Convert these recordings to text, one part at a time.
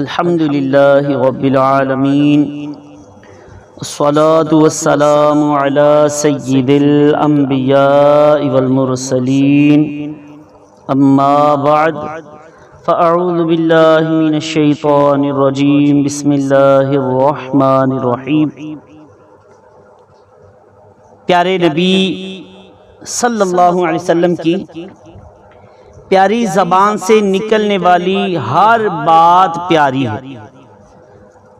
अल्हम्दुलिल्लाह रब्बिल आलमीन अस्सलातु वस्सलामु अला सय्यिदिल अंबिया वल मुरसलीन अम्मा बाद फ़अऊज़ु बिल्लाहि मिनश शैतानिर रजीम बिस्मिल्लाहिर रहमानिर रहीम प्यारे नबी सल्लल्लाहु अलैहि वसल्लम की प्यारी ज़बान से निकलने वाली हर बात प्यारी है।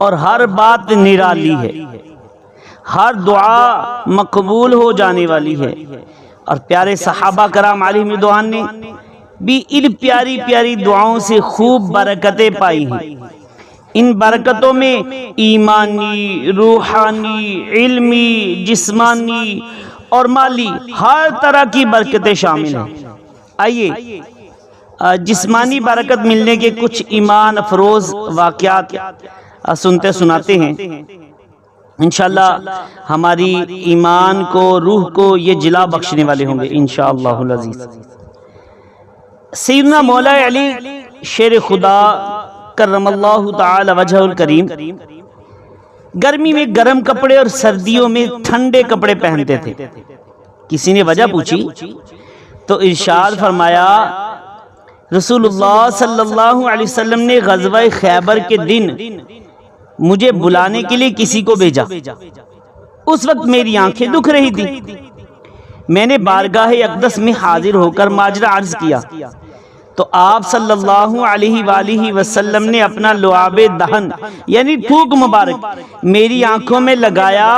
और हर बात निराली है। हर दुआ मकबूल हो जाने वाली है। और प्यारे सहाबा कराम आलिम दुआन ने भी इन प्यारी प्यारी दुआओं से खूब बरकतें पाई हैं। इन बरकतों में ईमानी रूहानी इल्मी जिस्मानी और माली हर तरह की बरकतें शामिल हैं। आइए। जिस्मानी बरकत मिलने के कुछ ईमान अफरोज वाक़यात सुनते सुनाते हैं। इंशाल्लाह हमारी ईमान को, रूह को ये जिला बख्शने वाले होंगे अज़ीज़। सैदना मौला अली शेर खुदा ताला करीम, गर्मी में गर्म कपड़े और सर्दियों में ठंडे कपड़े पहनते थे। किसी ने वजह पूछी? तो इरशाद फरमाया रसूलुल्लाह सल्लल्लाहु अलैहि वसल्लम ने गजवा खैबर के दिन मुझे बुलाने के लिए किसी को भेजा। उस वक्त मेरी आँखें दुख रही थी। मैंने बारगाह अकदस में हाजिर होकर माजरा अर्ज़ किया। तो आप सल्लल्लाहु अलैहि वालिहि वसल्लम ने अपना लुआबे दहन यानी थूक मुबारक मेरी आँखों में लगाया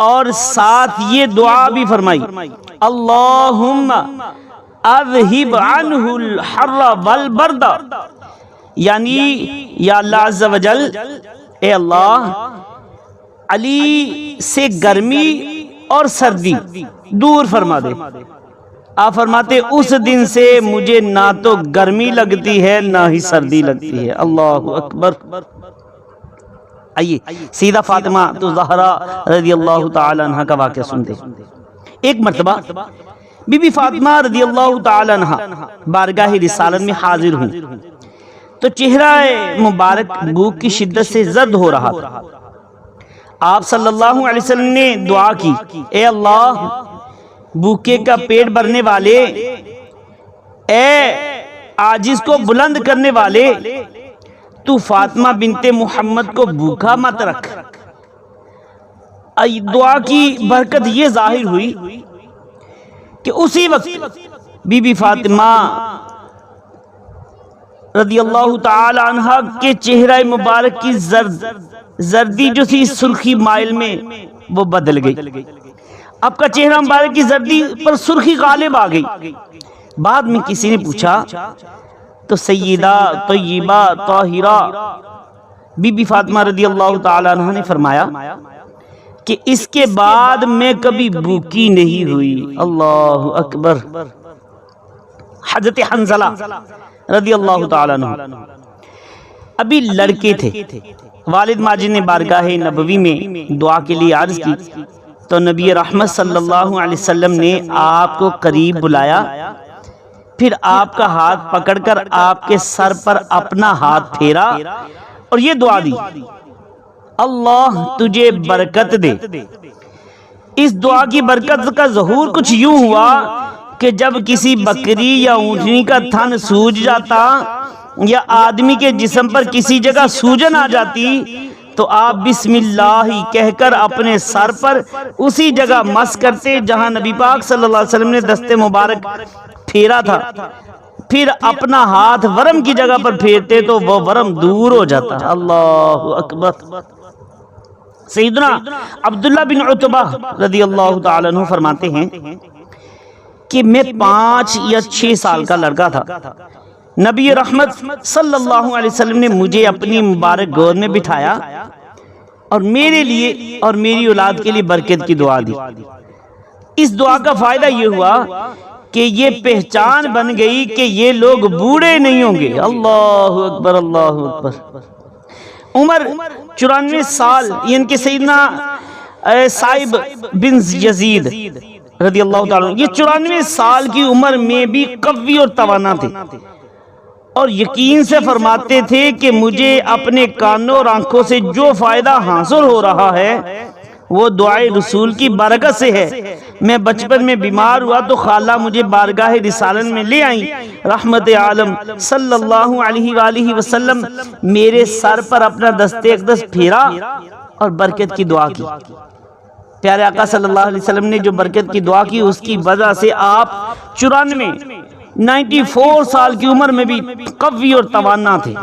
और साथ ये दुआ भी फरमाई। अल्लाहुम्मा। हर्रा वल बर्दा यानी या अल्लाह ए अल्लाह अली से गर्मी और सर्दी दूर फरमा दे आप फरमाते उस दिन से मुझे ना तो गर्मी लगती है ना ही सर्दी लगती है अल्लाह अकबर आइए सीधा फातिमा तो जहरा रज़ी अल्लाह तआला का वाक्य सुनते एक मर्तबा बीबी फातिमा रज़ी अल्लाह बारगाह रिसालत में हाजिर हुई तो चेहरा मुबारक भूख की शिद्दत से जर्द हो रहा था। आप सल्लल्लाहु अलैहि वसल्लम ने दुआ की, ए अल्लाह भूखे का पेट भरने वाले, ए आजिज को बुलंद करने वाले, तू फातिमा बिनते मोहम्मद को भूखा मत रख। दुआ की बरकत ये ज़ाहिर हुई कि उसी वक्त बीबी फातिमा रदी अल्लाह तहा के चेहरा मुबारक की जर्द जर्दी जो थी सुर्खी माइल में, वो बदल गई। आपका चेहरा मुबारक की जर्दी पर सुर्खी गालिब आ गई। बाद में किसी ने पूछा तो सैदा तय्यबा ताहिरा, बीबी फातिमा रदी अल्लाह अन्हा ने फरमाया कि इसके बाद मैं कभी भूखी नहीं हुई। अल्लाह अकबर। हज़रत हंजला रदी अल्लाह तआला अभी लड़के थे। वालिद माजिद ने बारगाह नबवी में दुआ के लिए अर्ज़ की तो नबी रहमत सल्लल्लाहु अलैहि वसल्लम ने आपको करीब बुलाया। फिर आपका हाथ पकड़कर आपके सर पर अपना हाथ फेरा और ये दुआ दी। अल्लाह तुझे बरकत दे। इस दुआ की बरकत का जहूर कुछ यूँ हुआ कि जब किसी बकरी या ऊँटनी का थन सूज जाता या आदमी के जिस्म पर किसी जगह सूजन आ जाती तो आप बिस्मिल्लाह कहकर अपने सर पर उसी जगह मस करते जहाँ नबी पाक सल्लल्लाहु अलैहि वसल्लम ने दस्ते मुबारक फेरा था। फिर अपना हाथ वरम की जगह पर फेरते तो वह वरम दूर हो जाता। अल्लाह अकबर। सईदना अब्दुल्ला बिन उतबा रदी अल्लाह अन्हु फरमाते हैं कि मैं पाँच या छह साल का लड़का था। नबी रहमत सल्लल्लाहु अलैहि वसल्लम ने मुझे अपनी मुबारक गोद में बिठाया और मेरे लिए और मेरी औलाद के लिए बरकत की दुआ दी। इस दुआ का फ़ायदा ये हुआ कि ये पहचान बन गई कि ये लोग बूढ़े नहीं होंगे। अल्लाह अकबर अल्लाह अकबर। उम्र चौरानवे साल इनके सईदना साहिब बिन यजीद रदी अल्लाह ये चौरानवे साल की उम्र में भी कवी और तवाना थे। और यकीन से फरमाते थे कि मुझे अपने कानों और आँखों से जो फ़ायदा हासिल हो रहा है वो दुआए रसूल की बरकत से है। मैं बचपन में बीमार हुआ तो खाला मुझे बारगाह रिसालन में ले आई। रहमत आलम, सल्लल्लाहु अलैहि वसल्लम, मेरे सर पर अपना दस्ते अकदस फेरा और बरकत की दुआ की। प्यारे आका सल्लल्लाहु अलैहि वसल्लम ने जो बरकत की दुआ की, उसकी वजह से आप चुरानवे 94 साल की उम्र में भी कवी और तवाना थे।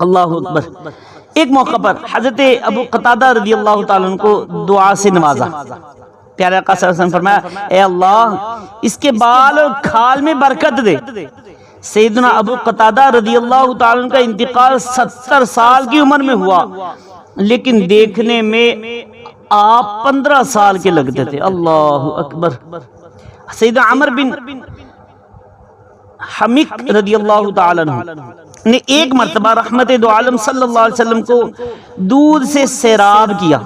अल्लाह अकबर। एक मौका पर हज़रत अबू कतादा रदी अल्लाह तआला को दुआ से नवाजा। प्यारे सल्लल्लाहु अलैहि वसल्लम फरमाया, ए अल्लाह, इसके बाल और खाल में बरकत दे। सैदना अबू कतादा रदी अल्लाह तआला का इंतकाल सत्तर साल की उम्र में हुआ। लेकिन देखने में आप पंद्रह साल के लगते थे। अल्लाह अकबर। सैद अमर बिन हमिक रदी अल्लाह तआला ने एक मरतबा रहमत दो आलम सल्लल्लाहु अलैहि वसल्लम को दूध से सैराब किया।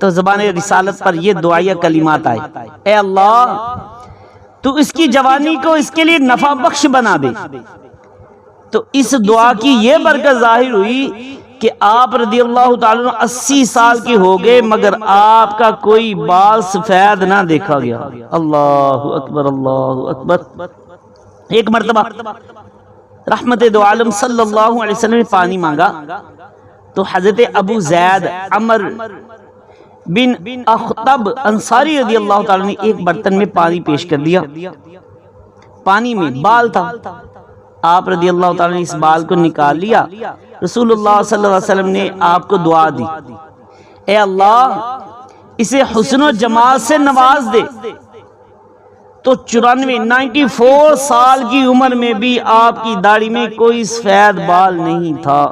तो जबान रिसालत पर ये दुआया कलिमात आए। ए अल्लाह, तू इसकी जवानी को इसके लिए नफा बख्श बना दे। तो इस दुआ की यह बरकत ज़ाहिर हुई कि आप रदी अल्लाह अस्सी साल के हो गए, मगर आपका कोई बाल सफ़ेद ना देखा गया। अल्लाह अकबर अल्लाह अकबर। एक मरतबा। रहमत दो आलम सल्लल्लाहु अलैहि वसल्लम ने पानी मांगा। तो हज़रत अबू जैद अमर बिन अख्तब अंसारी रदी अल्लाह ताला ने एक बर्तन में पानी पेश कर दिया। पानी में बाल था। आप रज़ी अल्लाह ताला ने इस बाल को निकाल लिया। रसूलुल्लाह सल्लल्लाहु अलैहि वसल्लम ने आपको दुआ दी। ए अल्लाह, इसे हुस्न जमात से नवाज़ दे। तो चौरानवे नाइन्टी फोर साल की उम्र में भी आपकी दाढ़ी में कोई सफ़ेद बाल नहीं था।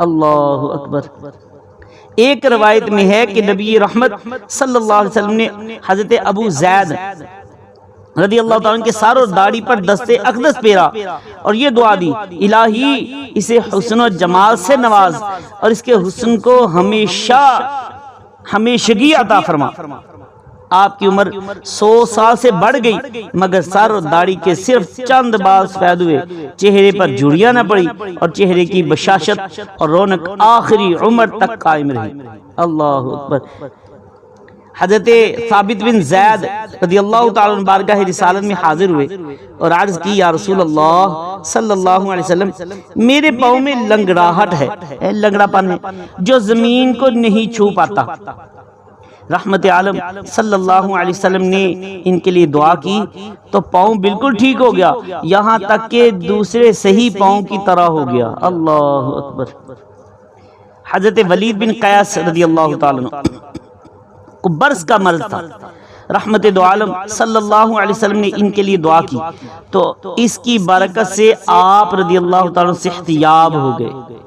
अल्लाह अकबर। एक रवायत में है कि नबी रहमत सल्लल्लाहु अलैहि वसल्लम ने हज़रत अबू जैद रदी अल्लाह ताला के सार और दाढ़ी पर दस्ते अकदस पेरा और ये दुआ दी, इलाही, इसे हुस्न जमाल से नवाज़ और इसके हुस्न को हमेशा, हमेशगी अता फरमा। आपकी उम्र सौ साल से बढ़ गई, मगर सर और दाढ़ी के सिर्फ़ चंद बाल सफ़ेद हुए। चेहरे पर जुड़िया न पड़ी और चेहरे की बशाशत और रौनक आखिरी उम्र तक कायम रही। अल्लाह अकबर। हज़रत साबित बिन जैद रदी अल्लाह बारगाह रिसालत में हाजिर हुए और अर्ज़ की, या रसूल अल्लाह सल्लल्लाहु अलैहि वसल्लम, मेरे पाँव में लंगड़ाहट है लंगड़ापन है, जो ज़मीन को नहीं छू पाता। रहमत आलम सल्लल्लाहु अलैहि वसल्लम ने इनके लिए दुआ की तो पाँव बिल्कुल ठीक हो गया। यहाँ तक के दूसरे सही पाँव की तरह हो गया। अल्लाह अकबर। हज़रत वलीद बिन कयास रदी अल्लाह को बर्स का मर्ज था। रहमत दो आलम सल्लल्लाहु अलैहि वसल्लम ने इनके लिए दुआ की। तो इसकी बरकत से आप रदी अल्लाह सेहतियाब हो गए।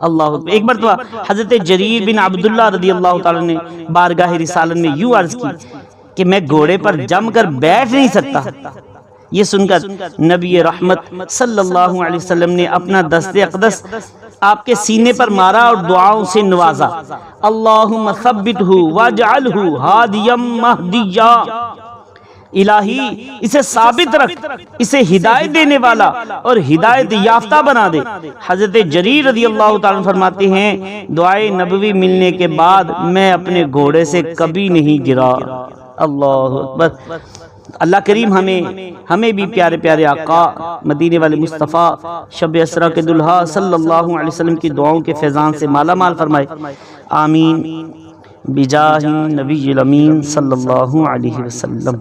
अल्लाह एक बार तो हज़रत जरीर बिन अब्दुल्ला रदी अल्लाह ने बारगाह रिसालन में यूँ अर्ज़ की कि मैं घोड़े पर जम कर बैठ नहीं सकता। ये सुनकर नबी रहमत सल्लल्लाहु अलैहि वसल्लम ने अपना दस्ते अकदस आपके सीने पर मारा और दुआओं से नवाजा। सब्बितहु वजअलहु हादियम महदिया। इलाही, इसे साबित रख, इसे हिदायत देने वाला और हिदायत याफ्ता बना दे। हज़रत जरीर रदी अल्लाह फरमाते हैं, दुआए नबवी मिलने के बाद मैं अपने घोड़े से कभी नहीं गिरा। अल्लाह अकबर। अल्लाह करीम हमें हमें भी प्यारे प्यारे आका, मदीने वाले मुस्तफ़ा, शब असरा के दुल्हा सल्लल्लाहु अलैहि वसल्लम की दुआओं के फैज़ान से माला माल फरमाए। आमीन। बिजाहिन नबी सल्लल्लाहु अलैहि वसल्लम।